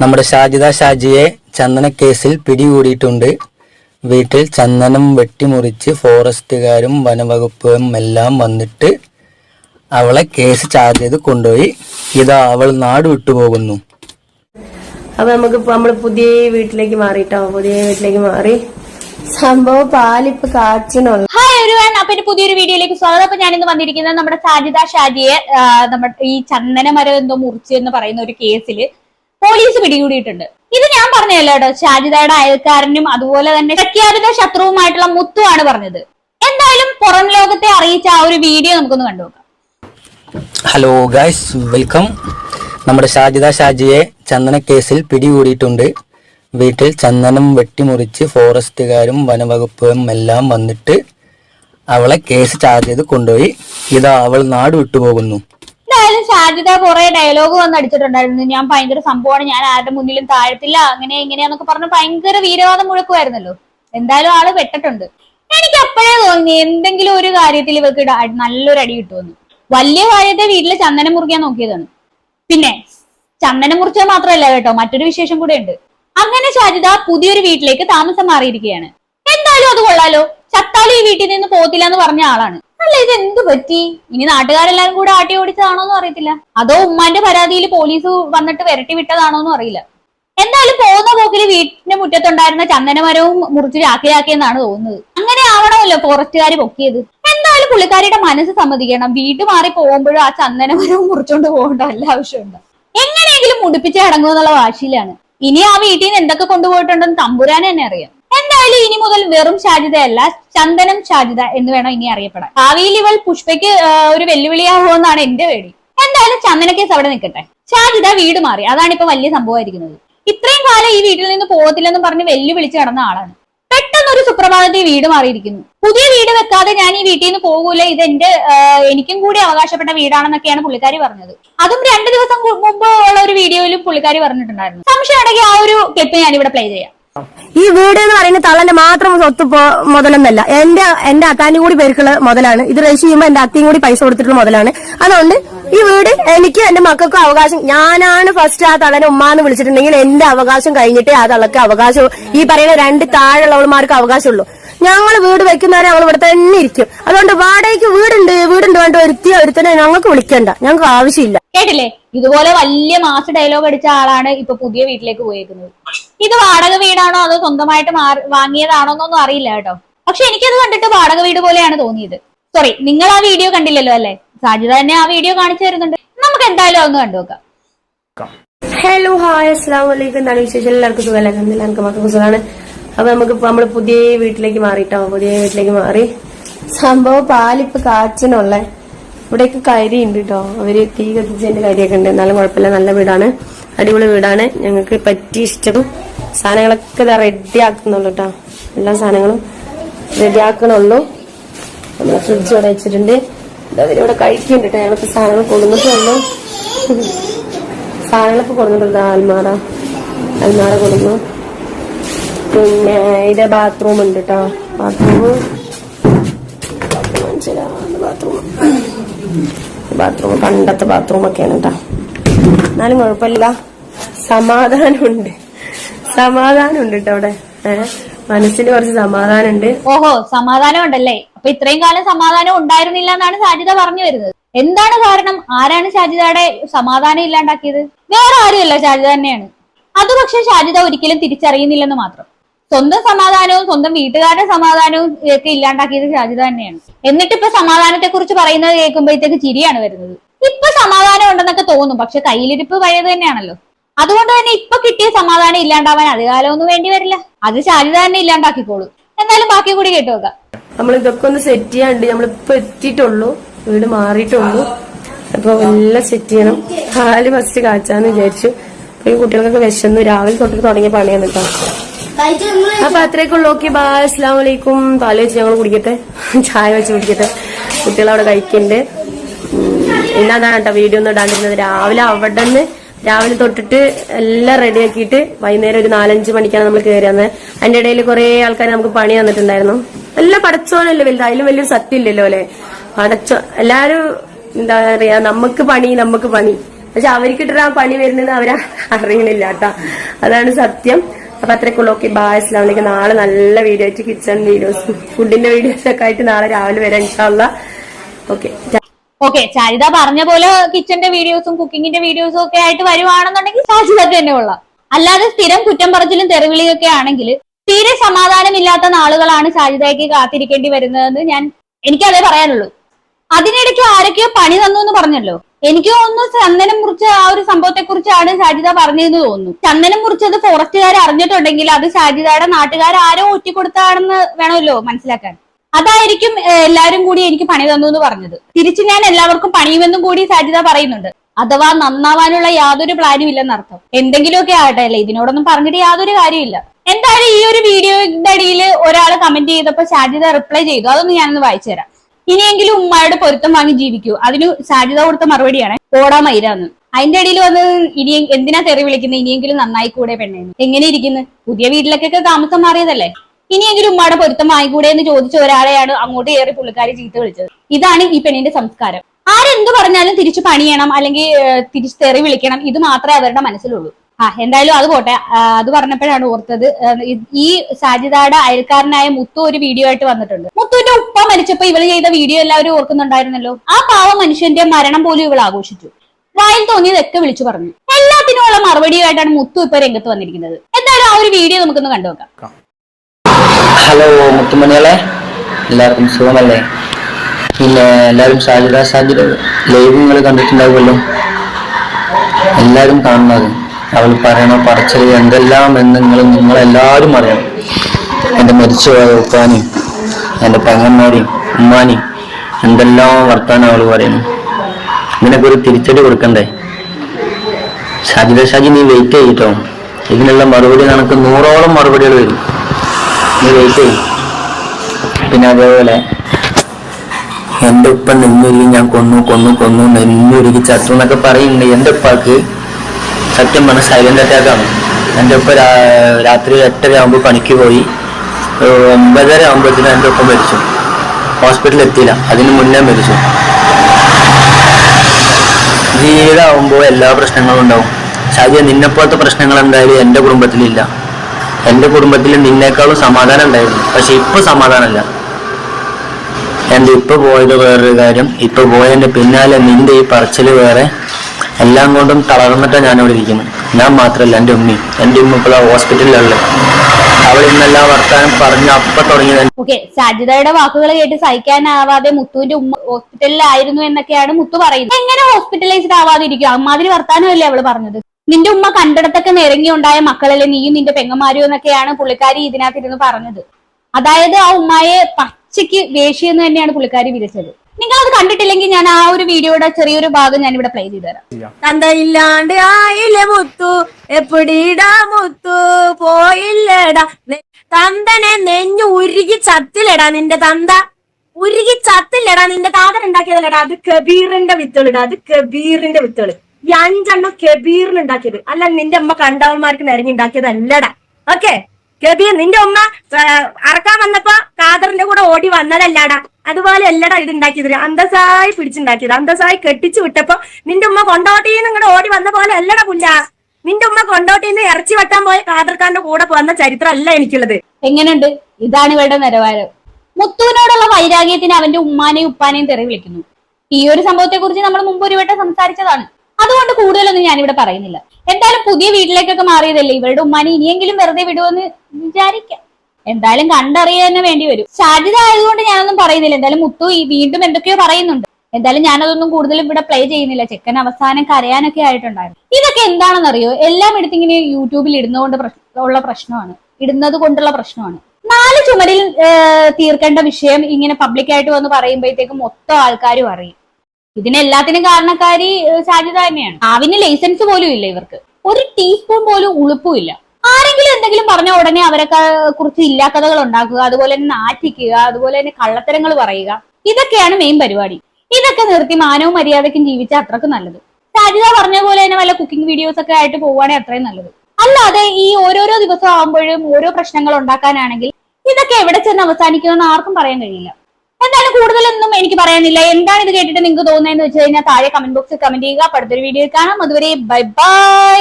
നമ്മുടെ ഷാജിദ ഷാജിയെ ചന്ദന കേസിൽ പിടികൂടിയിട്ടുണ്ട്. വീട്ടിൽ ചന്ദനം വെട്ടിമുറിച്ച് ഫോറസ്റ്റുകാരും വനവകുപ്പും എല്ലാം വന്നിട്ട് അവളെ കേസ് ചാർജ് ചെയ്ത് കൊണ്ടുപോയി. ഇതാ അവൾ നാട് വിട്ടുപോകുന്നു. അപ്പൊ നമുക്ക് നമ്മൾ പുതിയ വീട്ടിലേക്ക് മാറിട്ടോ? പുതിയ വീട്ടിലേക്ക് മാറി. സംഭവം പാലിപ്പ് കാച്ചിനുള്ള ഹായ് അപ്പൊ എന്റെ പുതിയൊരു വീഡിയോയിലേക്ക് സ്വാഗതം. അപ്പൊ ഞാൻ ഇന്ന് വന്നിരിക്കുന്നത് നമ്മുടെ സാജിദ ഷാജിയെ നമ്മുടെ ഈ ചന്ദനമരം എന്തോ മുറിച്ചു എന്ന് പറയുന്ന ഒരു കേസിൽ പോലീസ് പിടികൂടിയിട്ടുണ്ട്. ഇത് ഞാൻ പറഞ്ഞല്ലോ കേട്ടോ അയൽക്കാരനും അതുപോലെ തന്നെ പ്രഖ്യാപിത ശത്രുവുമായിട്ടുള്ള മുത്തുവാണ് പറഞ്ഞത്. എന്തായാലും പുറം ലോകത്തെ അറിയിച്ച ആ ഒരു വീഡിയോ നമുക്കൊന്ന് കണ്ടുനോക്കാം ഹലോ ഗായ്സ് വെൽക്കം നമ്മുടെ ഷാജിദ ഷാജിയെ ചന്ദന കേസിൽ പിടികൂടിയിട്ടുണ്ട്. വീട്ടിൽ ചന്ദനം വെട്ടിമുറിച്ച് ഫോറസ്റ്റുകാരും വനവകുപ്പും എല്ലാം വന്നിട്ട് അവളെ കേസ് ചാർജ് ചെയ്ത് കൊണ്ടുപോയി. ഇതാ അവൾ നാട് വിട്ടുപോകുന്നു എന്തായാലും സാധ്യത കുറെ ഡയലോഗ് വന്ന് അടിച്ചിട്ടുണ്ടായിരുന്നു. ഞാൻ ഭയങ്കര സംഭവമാണ്. ഞാൻ ആരുടെ മുന്നിലും താഴത്തില്ല. അങ്ങനെ ഇങ്ങനെയാന്നൊക്കെ പറഞ്ഞ് ഭയങ്കര വീരവാദം മുഴക്കുമായിരുന്നല്ലോ. എന്തായാലും ആൾ വെട്ടിട്ടുണ്ട് എനിക്ക് അപ്പോഴേ തോന്നി എന്തെങ്കിലും ഒരു കാര്യത്തിൽ ഇവർക്ക് നല്ലൊരു അടി കിട്ടുമെന്ന്. വലിയ കാര്യത്തെ വീട്ടിലെ ചന്ദനം മുറിക്കാൻ നോക്കിയതാണ്. പിന്നെ ചന്ദനം മുറിച്ചത് മാത്രമല്ല കേട്ടോ മറ്റൊരു വിശേഷം കൂടെ ഉണ്ട്. അങ്ങനെ ഷാജിത പുതിയൊരു വീട്ടിലേക്ക് താമസം മാറിയിരിക്കുകയാണ്. എന്തായാലും അത് കൊള്ളാലോ. ചത്താലും ഈ വീട്ടിൽ നിന്ന് പോത്തില്ല എന്ന് പറഞ്ഞ ആളാണ്. അല്ല ഇത് എന്ത് പറ്റി? ഇനി നാട്ടുകാരെല്ലാരും കൂടെ ആട്ടി ഓടിച്ചതാണോ എന്ന് അറിയത്തില്ല. അതോ ഉമ്മാന്റെ പരാതിയിൽ പോലീസ് വന്നിട്ട് വിരട്ടി വിട്ടതാണോന്നും അറിയില്ല. എന്തായാലും പോകുന്ന പോക്കിൽ വീട്ടിന്റെ മുറ്റത്തുണ്ടായിരുന്ന ചന്ദനമരവും മുറിച്ച് രാക്കിയാക്കിയെന്നാണ് തോന്നുന്നത്. അങ്ങനെ ആവണമല്ലോ ഫോറസ്റ്റുകാർ പൊക്കിയത്. എന്തായാലും പുള്ളിക്കാരിയുടെ മനസ്സ് സമ്മതിക്കണം. വീട് മാറി പോകുമ്പോഴും ആ ചന്ദനമരവും മുറിച്ചോണ്ട് പോകേണ്ട എല്ലാ ആവശ്യമുണ്ട്? എങ്ങനെയെങ്കിലും മുടിപ്പിച്ച് അടങ്ങുമെന്നുള്ള വാശിയിലാണ്. ഇനി ആ വീട്ടിൽ നിന്ന് എന്തൊക്കെ കൊണ്ടുപോയിട്ടുണ്ടെന്ന് തമ്പുരാനെ തന്നെ അറിയാം. എന്തായാലും ഇനി മുതൽ വെറും സാധ്യതയല്ല ചന്ദനം സാധ്യത എന്ന് വേണം ഇനി അറിയപ്പെടാൻ. ഭാവിയിൽ ഇവൾ പുഷ്പയ്ക്ക് ഒരു വെല്ലുവിളിയാകുമെന്നാണ് എന്റെ പേടി. എന്തായാലും ചന്ദന കേസ് അവിടെ നിൽക്കട്ടെ. സാധ്യത വീട് മാറി. അതാണ് ഇപ്പൊ വലിയ സംഭവമായിരിക്കുന്നത് ഇത്രയും കാലം ഈ വീട്ടിൽ നിന്ന് പോകത്തില്ലെന്ന് പറഞ്ഞ് വെല്ലുവിളിച്ച് കടന്ന ആളാണ്. പെട്ടെന്ന് ഒരു സുപ്രഭാതത്തിൽ വീട് മാറിയിരിക്കുന്നു. പുതിയ വീട് വെക്കാതെ ഞാൻ ഈ വീട്ടിൽ നിന്ന് പോകൂല. ഇത് എന്റെ എനിക്കും കൂടി അവകാശപ്പെട്ട വീടാണെന്നൊക്കെയാണ് പുള്ളിക്കാരി പറഞ്ഞത്. അതും രണ്ടു ദിവസം മുമ്പ് ഉള്ള ഒരു വീഡിയോയിലും പുള്ളിക്കാരി പറഞ്ഞിട്ടുണ്ടായിരുന്നു. സംശയം ഉണ്ടെങ്കിൽ ആ ഒരു ക്ലിപ്പ് ഞാൻ ഇവിടെ പ്ലേ ചെയ്യാം. ഈ വീട് എന്ന് പറയുന്നത് തള്ളന്റെ മാത്രം സ്വത്ത് മുതലൊന്നല്ല. എന്റെ എന്റെ അത്താനും കൂടി പേർക്കുള്ള മുതലാണ്. ഇത് രജിസ്റ്റർ ചെയ്യുമ്പോൾ എന്റെ അത്തയും കൂടി പൈസ കൊടുത്തിട്ടുള്ള മുതലാണ്. അതുകൊണ്ട് ഈ വീട് എനിക്ക് എന്റെ മക്കൾക്കും അവകാശം. ഞാനാണ് ഫസ്റ്റ് ആ തള്ളനെ ഉമ്മാന്ന് വിളിച്ചിട്ടുണ്ടെങ്കിൽ എന്റെ അവകാശം കഴിഞ്ഞിട്ടേ ആ തള്ളക്ക് അവകാശം ഈ പറയുന്ന രണ്ട് താഴെയുള്ളവന്മാർക്ക് അവകാശമുള്ളൂ. ഞങ്ങൾ വീട് വെക്കുന്നവരെ ഞങ്ങൾ ഇവിടെ തന്നെ ഇരിക്കും. അതുകൊണ്ട് വാടകയ്ക്ക് വീടുണ്ട് വീടുണ്ട് വേണ്ട. ഒരുത്തിയ ഒരുത്തനെ ഞങ്ങൾക്ക് വിളിക്കണ്ട. ഞങ്ങൾക്ക് ആവശ്യമില്ല. കേട്ടില്ലേ? ഇതുപോലെ വലിയ മാസ് ഡയലോഗ് അടിച്ച ആളാണ് ഇപ്പൊ പുതിയ വീട്ടിലേക്ക് പോയേക്കുന്നത്. ഇത് വാടക വീടാണോ അതോ സ്വന്തമായിട്ട് വാങ്ങിയതാണോ എന്നൊന്നും അറിയില്ല കേട്ടോ. പക്ഷെ എനിക്കത് കണ്ടിട്ട് വാടക വീട് പോലെയാണ് തോന്നിയത്. സോറി നിങ്ങൾ ആ വീഡിയോ കണ്ടില്ലല്ലോ അല്ലെ? സാജിത തന്നെ ആ വീഡിയോ കാണിച്ചു തരുന്നുണ്ട്. നമുക്ക് എന്തായാലും ഒന്ന് കണ്ടു നോക്കാം. ഹലോ ഹായ് അസ്സാം വലൈക്കും എന്താണ് വിശേഷം? എല്ലാവർക്കും സുഖമല്ല? എനിക്ക് മക്കൾക്ക് സുഖമാണ്. അപ്പൊ നമുക്ക് നമ്മൾ പുതിയ വീട്ടിലേക്ക് മാറിട്ടോ. പുതിയ വീട്ടിലേക്ക് മാറി. സംഭവം പാലിപ്പ് കാച്ചിനുള്ള. ഇവിടേക്ക് കയറി ഉണ്ട് കേട്ടോ അവർ തീ കത്തിച്ചതിന്റെ കാര്യമൊക്കെ ഉണ്ട്. എന്നാലും കുഴപ്പമില്ല. നല്ല വീടാണ്. അടിപൊളി വീടാണ്. ഞങ്ങൾക്ക് പറ്റി ഇഷ്ടം സാധനങ്ങളൊക്കെ ഇതാ റെഡി ആക്കുന്നുള്ളൂ കേട്ടോ എല്ലാ സാധനങ്ങളും റെഡി ആക്കണുള്ളൂ. നമ്മൾ ഫ്രിഡ്ജ് ഇവിടെ വെച്ചിട്ടുണ്ട്. അവരിവിടെ കഴിക്കുന്നുണ്ട് കേട്ടോ ഞങ്ങൾക്ക് സാധനങ്ങൾ കൊണ്ടുവന്നിട്ടുള്ളൂ സാധനങ്ങളൊക്കെ കൊടുന്നിട്ടുണ്ട് അൽമാറ. അൽമാറ കൊടുന്നു. പിന്നെ ഇത് ബാത്റൂം ഉണ്ട് കേട്ടോ ബാത്റൂം ബാത്റൂം ബാത്റൂം പണ്ടത്തെ ബാത്റൂം ഒക്കെയാണ് കേട്ടോ എന്നാലും കുഴപ്പമില്ല. സമാധാനമുണ്ട്. സമാധാനമുണ്ട് കേട്ടോ അവിടെ. മനസ്സിന് കുറച്ച് സമാധാനമുണ്ട്. ഓഹോ സമാധാനം ഉണ്ടല്ലേ അപ്പൊ ഇത്രയും കാലം സമാധാനം ഉണ്ടായിരുന്നില്ല എന്നാണ് സാജിത പറഞ്ഞു വരുന്നത്. എന്താണ് കാരണം? ആരാണ് ഷാജിതയുടെ സമാധാനം ഇല്ലാണ്ടാക്കിയത്? വേറെ ആരുമല്ല ഷാജിത തന്നെയാണ്. അത് പക്ഷെ ഷാജിത ഒരിക്കലും തിരിച്ചറിയുന്നില്ലെന്ന് മാത്രം. സ്വന്തം സമാധാനവും സ്വന്തം വീട്ടുകാരുടെ സമാധാനവും ഒക്കെ ഇല്ലാണ്ടാക്കിയത് ഷാജിദ തന്നെയാണ്. എന്നിട്ട് ഇപ്പൊ സമാധാനത്തെ കുറിച്ച് പറയുന്നത് കേൾക്കുമ്പോഴത്തേക്ക് ചിരിയാണ് വരുന്നത്. ഇപ്പൊ സമാധാനം ഉണ്ടെന്നൊക്കെ തോന്നും പക്ഷെ കയ്യിലിരിപ്പ് പഴയത് തന്നെയാണല്ലോ. അതുകൊണ്ട് തന്നെ ഇപ്പൊ കിട്ടിയ സമാധാനം ഇല്ലാണ്ടാവാൻ അധികാലമൊന്നും വേണ്ടി വരില്ല. അത് ഷാജിദ തന്നെ ഇല്ലാണ്ടാക്കിക്കോളൂ. എന്നാലും ബാക്കി കൂടി കേട്ടു നമ്മൾ ഇതൊക്കെ ഒന്ന് സെറ്റ് ചെയ്യാണ്ട് നമ്മളിപ്പോ എത്തിയിട്ടുള്ളൂ. വീട് മാറിയിട്ടുള്ളൂ. അപ്പൊ എല്ലാം സെറ്റ് ചെയ്യണം. പാൽ ഫസ്റ്റ് കാച്ചാന്ന് വിചാരിച്ചു. കുട്ടികൾക്കൊക്കെ വിശന്നു. രാവിലെ തൊട്ട് തുടങ്ങിയ പണിയാണ് കേട്ടോ അപ്പൊ അത്രയൊക്കെയുള്ളൂ ഓക്കെ ബാ അസ്ലാം വലൈക്കും പാൽ വെച്ച് ഞങ്ങൾ കുടിക്കട്ടെ. ചായ വെച്ച് കുടിക്കട്ടെ. കുട്ടികൾ അവിടെ കഴിക്കുന്നുണ്ട് ഇന്നതാണ് കേട്ടോ വീഡിയോ ഒന്നും ഇടാണ്ടിരുന്നത്. രാവിലെ അവിടെ നിന്ന് രാവിലെ തൊട്ടിട്ട് എല്ലാം റെഡി ആക്കിയിട്ട് വൈകുന്നേരം ഒരു നാലഞ്ച് മണിക്കാണ് നമ്മൾ കയറി വന്നത് അതിന്റെ ഇടയിൽ കുറെ ആൾക്കാർ നമുക്ക് പണി തന്നിട്ടുണ്ടായിരുന്നു. എല്ലാം പടച്ചോനല്ലേ വലുത്. അതിലും വലിയൊരു സത്യം ഇല്ലല്ലോ അല്ലെ? പടച്ചോ എല്ലാരും എന്താ പറയാ നമുക്ക് പണി നമുക്ക് പണി. പക്ഷെ അവർക്ക് ഇട്ടിട്ട് ആ പണി വരുന്നത് അവരാ അറിയണില്ല കേട്ടാ അതാണ് സത്യം. അപ്പൊ അത്രയ്ക്കുള്ളൂ ഓക്കെ ബായ് അസ്ലാമിലേക്ക് നാളെ നല്ല വീഡിയോ ആയിട്ട് കിച്ചൺ വീഡിയോസ് ഫുഡിന്റെ വീഡിയോസ് ഒക്കെ ആയിട്ട് നാളെ രാവിലെ വരാം ഇൻഷാല്ല ഓക്കെ ഓക്കെ ചാരിത പറഞ്ഞ പോലെ കിച്ചന്റെ വീഡിയോസും കുക്കിങ്ങിന്റെ വീഡിയോസും ഒക്കെ ആയിട്ട് വരുവാണെന്നുണ്ടെങ്കിൽ സാധ്യത തന്നെ കൊള്ളാം. അല്ലാതെ സ്ഥിരം കുറ്റം പറച്ചിലും തെറിവിളിയൊക്കെ ആണെങ്കിൽ തീരെ സമാധാനമില്ലാത്ത നാളുകളാണ് സാധ്യതയ്ക്ക് കാത്തിരിക്കേണ്ടി വരുന്നതെന്ന് ഞാൻ എനിക്കതേ പറയാനുള്ളൂ. അതിനിടയ്ക്ക് ആരൊക്കെയോ പണി തന്നു എന്ന് പറഞ്ഞല്ലോ. എനിക്ക് തോന്നുന്നു ചന്ദനം മുറിച്ച ആ ഒരു സംഭവത്തെ കുറിച്ചാണ് ഷാജിദ പറഞ്ഞതെന്ന് തോന്നുന്നു. ചന്ദനം മുറിച്ചത് ഫോറസ്റ്റുകാർ അറിഞ്ഞിട്ടുണ്ടെങ്കിൽ അത് ഷാജിദയുടെ നാട്ടുകാർ ആരോ ഒറ്റിക്കൊടുത്താണെന്ന് വേണമല്ലോ മനസ്സിലാക്കാൻ. അതായിരിക്കും എല്ലാവരും കൂടി എനിക്ക് പണി തന്നു എന്ന് പറഞ്ഞത്. തിരിച്ച് ഞാൻ എല്ലാവർക്കും പണിയുമെന്നും കൂടി സാധ്യത പറയുന്നുണ്ട്. അഥവാ നന്നാവാനുള്ള യാതൊരു പ്ലാനും ഇല്ലെന്നർത്ഥം എന്തെങ്കിലുമൊക്കെ ആകട്ടെ അല്ലേ? ഇതിനോടൊന്നും പറഞ്ഞിട്ട് യാതൊരു കാര്യമില്ല എന്തായാലും ഈ ഒരു വീഡിയോയുടെ അടിയിൽ ഒരാൾ കമന്റ് ചെയ്തപ്പോ സാധ്യത റിപ്ലൈ ചെയ്തു. അതൊന്ന് ഞാനൊന്ന് വായിച്ചു തരാം. ഇനിയെങ്കിലും ഉമ്മയുടെ പൊരുത്തം വാങ്ങി ജീവിക്കൂ. അതിന് സാധ്യത കൊടുത്ത മറുപടിയാണ് ഓടാ മൈരാന്ന് അതിന്റെ ഇടയിൽ വന്ന് ഇനി എന്തിനാ തെറി വിളിക്കുന്നത് ഇനിയെങ്കിലും നന്നായി കൂടെ പെണ്ണേന്ന് എങ്ങനെ ഇരിക്കുന്നു? പുതിയ വീട്ടിലേക്കൊക്കെ താമസം മാറിയതല്ലേ? ഇനിയെങ്കിലും ഉമ്മയുടെ പൊരുത്തം വാങ്ങിക്കൂടെ എന്ന് ചോദിച്ച ഒരാളെയാണ് അങ്ങോട്ട് ഏറി പുള്ളിക്കാരി ചീത്ത വിളിച്ചത്. ഇതാണ് ഈ പെണ്ണിന്റെ സംസ്കാരം. ആരെന്ത് പറഞ്ഞാലും തിരിച്ചു പണിയണം അല്ലെങ്കിൽ തിരിച്ചു തെറി വിളിക്കണം. ഇത് മാത്രമേ അവരുടെ മനസ്സിലുള്ളൂ. ആ എന്തായാലും അത് പോട്ടെ. അത് പറഞ്ഞപ്പോഴാണ് ഓർത്തത്. ഈ- സാജിദയുടെ അയൽക്കാരനായ മുത്തു ഒരു വീഡിയോ ആയിട്ട് വന്നിട്ടുണ്ട്. മുത്തുവിന്റെ ഉപ്പ മരിച്ചപ്പോ ഇവൾ ചെയ്ത വീഡിയോ എല്ലാവരും ഓർക്കുന്നുണ്ടായിരുന്നല്ലോ? ആ പാവ മനുഷ്യന്റെ മരണം പോലും ഇവൾ ആഘോഷിച്ചു. വായിൽ തോന്നിയതൊക്കെ വിളിച്ചു പറഞ്ഞു. എല്ലാത്തിനുമുള്ള മറുപടിയുമായിട്ടാണ് മുത്തു ഇപ്പൊ രംഗത്ത് വന്നിരിക്കുന്നത്. എന്തായാലും ആ ഒരു വീഡിയോ നമുക്കൊന്ന് കണ്ടുനോക്കാം ഹലോ മുത്തുമണികളെ. എല്ലാവർക്കും സുഖമല്ലേ? പിന്നെ എല്ലാവരും സാജിദ സാജിദ ലൈവ് നിങ്ങൾ കണ്ടിട്ടുണ്ടാവുമല്ലോ. എല്ലാവരും കാണുന്നത്. അവൾ പറയണ പറച്ചൽ എന്തെല്ലാം എന്ന് നിങ്ങൾ നിങ്ങളെല്ലാവരും അറിയണം. എന്റെ മരിച്ചുപോയ ഉപ്പാനും എന്റെ പെങ്ങന്മാരെയും ഉമ്മാനെയും എന്തെല്ലാം വർത്താനം അവൾ പറയുന്നു. ഇതിനൊക്കെ ഒരു തിരിച്ചടി കൊടുക്കണ്ടേ? ഷാജിദ ഷാജി നീ വെയിറ്റ് ചെയ്തിട്ടോ ഇതിനുള്ള മറുപടി നിനക്ക് നൂറോളം മറുപടികൾ വരും. നീ വെയിറ്റ് ചെയ്യും. പിന്നെ അതേപോലെ എന്റെ ഉപ്പ നിന്നുരുകി ഞാൻ കൊന്നു കൊന്നു കൊന്നു നിന്നുരുകി ചത്തു എന്നൊക്കെ പറയുന്നുണ്ട്. എന്റെ ഉപ്പാക്ക് സത്യം പറഞ്ഞ സൈലന്റ് അറ്റാക്ക് ആണ്. എന്റെ ഒപ്പം രാത്രി എട്ടര ആകുമ്പോൾ പണിക്ക് പോയി. ഒമ്പതര ആകുമ്പോഴത്തേനും എന്റെ ഒപ്പം മരിച്ചു. ഹോസ്പിറ്റലിൽ എത്തിയില്ല. അതിന് മുന്നേ മരിച്ചു. ജീവിതമാകുമ്പോൾ എല്ലാ പ്രശ്നങ്ങളും ഉണ്ടാവും. ഷാജിയ നിന്നെപ്പോലത്തെ പ്രശ്നങ്ങൾ എന്തായാലും എന്റെ കുടുംബത്തിലില്ല എന്റെ കുടുംബത്തിൽ നിന്നേക്കാളും സമാധാനം ഉണ്ടായിരുന്നു. പക്ഷെ ഇപ്പൊ സമാധാനമല്ല. എന്റെ ഇപ്പൊ പോയത് വേറൊരു കാര്യം. ഇപ്പൊ പോയതിന്റെ പിന്നാലെ നിന്റെ ഈ പറച്ചിൽ വേറെ എല്ലാം കൊണ്ടും തളർന്നിട്ടാണ് ഞാനിവിടെ ഇരിക്കുന്നത്. ഞാൻ മാത്രമല്ല എന്റെ ഉമ്മി. എന്റെ ഉമ്മ ഇപ്പോൾ ഹോസ്പിറ്റലിലുള്ളത്. അവൾ ഇന്നെല്ലാം വർത്താനം പറഞ്ഞ് അപ്പൊ തുടങ്ങിയത് ഓക്കെ സാജിതയുടെ വാക്കുകൾ കേട്ട് സഹിക്കാനാവാതെ മുത്തുവിന്റെ ഉമ്മ ഹോസ്പിറ്റലിലായിരുന്നു എന്നൊക്കെയാണ് മുത്തു പറയുന്നത്. എങ്ങനെ ഹോസ്പിറ്റലൈസ്ഡ് ആവാതെ ഇരിക്കും അമ്മാതിരി വർത്താനമല്ലേ അവൾ പറഞ്ഞത്? നിന്റെ ഉമ്മ കണ്ടിടത്തൊക്കെ നിരങ്ങി ഉണ്ടായ മക്കളല്ലേ നീയും നിന്റെ പെങ്ങന്മാരും എന്നൊക്കെയാണ് പുള്ളിക്കാരി ഇതിനകത്തിരുന്ന് പറഞ്ഞത്. അതായത് ആ ഉമ്മയെ പച്ചയ്ക്ക് വേഷിയെന്ന് തന്നെയാണ് പുള്ളിക്കാരി വിളിച്ചത്. നിങ്ങൾ അത് കണ്ടിട്ടില്ലെങ്കിൽ ഞാൻ ആ ഒരു വീഡിയോയുടെ ചെറിയൊരു ഭാഗം ഞാൻ ഇവിടെ പ്ലേ ചെയ്തു തരാം. തന്തയില്ലാണ്ട് ആയില്ലേ മുത്തു എപ്പിടീടാ മുത്തു പോയില്ലടാ. തന്തനെ നെഞ്ഞു ഉരുകി ചത്തില്ലടാ നിന്റെ തന്ത. ഉരുകി ചത്തില്ലടാ നിന്റെ താതൻ ഉണ്ടാക്കിയതല്ലടാ. അത് കബീറിന്റെ വിത്തുകളിടാ. അത് കബീറിന്റെ വിത്തുകൾ ഈ അഞ്ചെണ്ണം കബീറിന് ഉണ്ടാക്കിയത്. അല്ല നിന്റെ അമ്മ കണ്ടവന്മാർക്ക് നിരഞ്ഞുണ്ടാക്കിയതല്ലടാ ഓക്കെ? കബീർ നിന്റെ ഉമ്മ ആ, അറക്കാൻ വന്നപ്പോ കാതറിന്റെ കൂടെ ഓടി വന്നതല്ലാടാ. അതുപോലെ അല്ലടാ ഇത് ഉണ്ടാക്കിയത്. അന്തസായി പിടിച്ചുണ്ടാക്കിയത്. അന്തസായി കെട്ടിച്ചു വിട്ടപ്പോ നിന്റെ ഉമ്മ കൊണ്ടോട്ടിന്ന് ഇങ്ങോട്ട് ഓടി വന്ന പോലെ അല്ലടാ പുല്ല. നിന്റെ ഉമ്മ കൊണ്ടോട്ടിന്ന് ഇറച്ചി വെട്ടാൻ പോയ കാതർക്കാരന്റെ കൂടെ വന്ന ചരിത്രം അല്ല എനിക്കുള്ളത്. എങ്ങനെയുണ്ട്? ഇതാണ് ഇവരുടെ നിലവാരം. മുത്തുവിനോടുള്ള വൈരാഗ്യത്തിന് അവന്റെ ഉമ്മാനെയും ഉപ്പാനെയും തെറി വിളിക്കുന്നു. ഈ ഒരു സംഭവത്തെ കുറിച്ച് നമ്മൾ മുമ്പ് ഒരു വട്ടം സംസാരിച്ചതാണ്. അതുകൊണ്ട് കൂടുതലൊന്നും ഞാനിവിടെ പറയുന്നില്ല. എന്തായാലും പുതിയ വീട്ടിലേക്കൊക്കെ മാറിയതല്ലേ? ഇവരുടെ ഉമ്മാനെ ഇനിയെങ്കിലും വെറുതെ വിടുമെന്ന് വിചാരിക്കാം. എന്തായാലും കണ്ടറിയാൻ തന്നെ വേണ്ടി വരും. സാധ്യത ആയതുകൊണ്ട് ഞാനൊന്നും പറയുന്നില്ല. എന്തായാലും മുത്തു വീണ്ടും എന്തൊക്കെയോ പറയുന്നുണ്ട്. എന്തായാലും ഞാനതൊന്നും കൂടുതലും ഇവിടെ പ്ലേ ചെയ്യുന്നില്ല. ചെക്കൻ അവസാനം കരയാനൊക്കെ ആയിട്ടുണ്ടായിരുന്നു. ഇതൊക്കെ എന്താണെന്നറിയോ? എല്ലാം എടുത്തിങ്ങനെ യൂട്യൂബിൽ ഇടുന്നതുകൊണ്ട് ഉള്ള പ്രശ്നമാണ്. ഇടുന്നത് കൊണ്ടുള്ള പ്രശ്നമാണ്. നാല് ചുമരിൽ തീർക്കേണ്ട വിഷയം ഇങ്ങനെ പബ്ലിക്കായിട്ട് വന്ന് പറയുമ്പോഴത്തേക്കും മൊത്തം ആൾക്കാരും അറിയും. ഇതിനെല്ലാത്തിനും കാരണക്കാരി സാധ്യത തന്നെയാണ്. ആവിന് ലൈസൻസ് പോലും ഇല്ല ഇവർക്ക്. ഒരു ടീസ്പൂൺ പോലും ഉളുപ്പും ഇല്ല. ആരെങ്കിലും എന്തെങ്കിലും പറഞ്ഞ ഉടനെ അവരെ കുറിച്ച് ഇല്ലാക്കഥകൾ ഉണ്ടാക്കുക അതുപോലെ തന്നെ നാറ്റിക്കുക അതുപോലെ തന്നെ കള്ളത്തരങ്ങൾ പറയുക ഇതൊക്കെയാണ് മെയിൻ പരിപാടി. ഇതൊക്കെ നിർത്തി മാനവും മര്യാദയ്ക്കും ജീവിച്ച അത്രക്കും നല്ലത്. രാജിത പറഞ്ഞ പോലെ തന്നെ വല്ല കുക്കിംഗ് വീഡിയോസ് ഒക്കെ ആയിട്ട് പോവുകയാണെങ്കിൽ അത്രയും നല്ലത്. അല്ലാതെ ഈ ഓരോരോ ദിവസം ആകുമ്പോഴും ഓരോ പ്രശ്നങ്ങൾ ഉണ്ടാക്കാനാണെങ്കിൽ ഇതൊക്കെ എവിടെ ചെന്ന് അവസാനിക്കുമെന്ന് ആർക്കും പറയാൻ കഴിയില്ല. എന്താണ് കൂടുതലൊന്നും എനിക്ക് പറയാനില്ല. എന്താണ് ഇത് കേട്ടിട്ട് നിങ്ങൾക്ക് തോന്നുന്നതെന്ന് വെച്ച് കഴിഞ്ഞാൽ താഴെ കമന്റ് ബോക്സിൽ കമന്റ് ചെയ്യുക. അടുത്തൊരു വീഡിയോ കാണാം. അതുവരെ ബൈ ബൈ